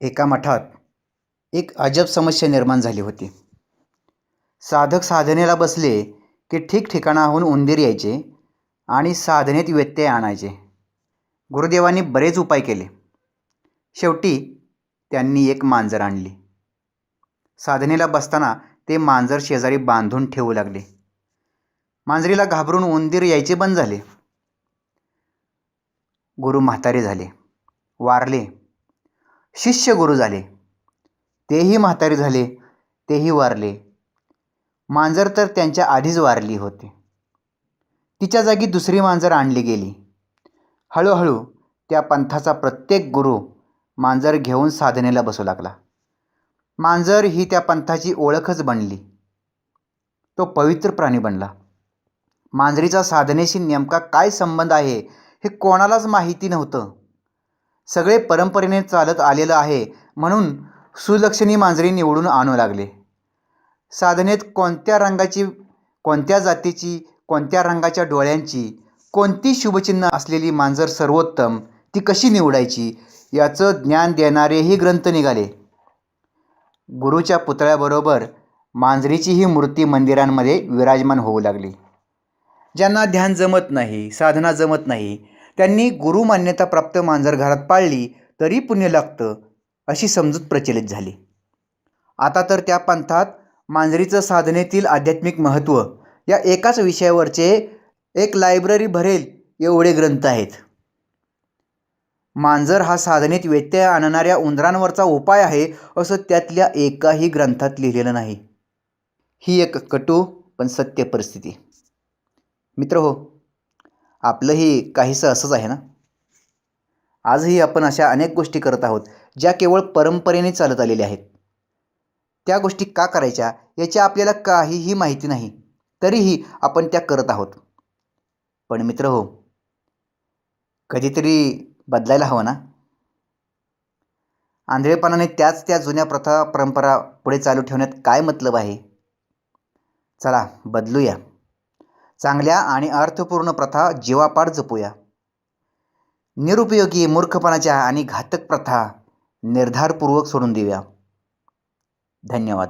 एका मठात एक अजब समस्या निर्माण झाली होती. साधक साधनेला बसले की ठिकठिकाणाहून उंदीर यायचे आणि साधनेत व्यत्यय आणायचे. गुरुदेवांनी बरेच उपाय केले. शेवटी त्यांनी एक मांजर आणली. साधनेला बसताना ते मांजर शेजारी बांधून ठेवू लागले. मांजरीला घाबरून उंदीर यायचे बंद झाले. गुरु म्हातारे झाले. वारले. शिष्य गुरु झाले. तेही म्हातारे झाले तेही वारले. मांजर तर त्यांच्या आधीच वारली होती. तिच्या जागी दुसरी मांजर आणली गेली. हळूहळू त्या पंथाचा प्रत्येक गुरु मांजर घेऊन साधनेला बसू लागला. मांजर ही त्या पंथाची ओळखच बनली. तो पवित्र प्राणी बनला. मांजरीचा साधनेशी नेमका काय संबंध आहे हे कोणालाच माहिती नव्हतं. सगळे परंपरेने चालत आलेलं आहे म्हणून सुलक्षणी मांजरी निवडून आणू लागले. साधनेत कोणत्या रंगाची कोणत्या जातीची कोणत्या रंगाच्या डोळ्यांची कोणती शुभचिन्ह असलेली मांजर सर्वोत्तम ती कशी निवडायची याचं ज्ञान देणारेही ग्रंथ निघाले. गुरुच्या पुतळ्याबरोबर मांजरीचीही मूर्ती मंदिरांमध्ये विराजमान होऊ लागली. ज्यांना ध्यान जमत नाही साधना जमत नाही त्यांनी गुरु मान्यताप्राप्त मांजर घरात पाळली तरी पुण्य लागतं अशी समजूत प्रचलित झाली. आता तर त्या पंथात मांजरीचं साधनेतील आध्यात्मिक महत्त्व या एकाच विषयावरचे एक लायब्ररी भरेल एवढे ग्रंथ आहेत. मांजर हा साधनेत व्यत्यय आणणाऱ्या उंदरांवरचा उपाय आहे असं त्यातल्या एकाही ग्रंथात लिहिलेलं नाही. ही एक कटू पण सत्य परिस्थिती. मित्र हो आपलंही काहीसं असंच आहे ना? आजही आपण अशा अनेक गोष्टी करत आहोत ज्या केवळ परंपरेने चालत आलेल्या आहेत. त्या गोष्टी का करायच्या याची आपल्याला काहीही माहिती नाही तरीही आपण त्या करत आहोत. पण मित्र हो कधीतरी बदलायला हवं ना? आंधळेपणाने त्याच त्या जुन्या प्रथा परंपरा पुढे चालू ठेवण्यात काय मतलब आहे? चला बदलूया. चांगल्या आणि अर्थपूर्ण प्रथा जीवापाड जपूया. निरुपयोगी मूर्खपणाच्या आणि घातक प्रथा निर्धारपूर्वक सोडून देऊया. धन्यवाद.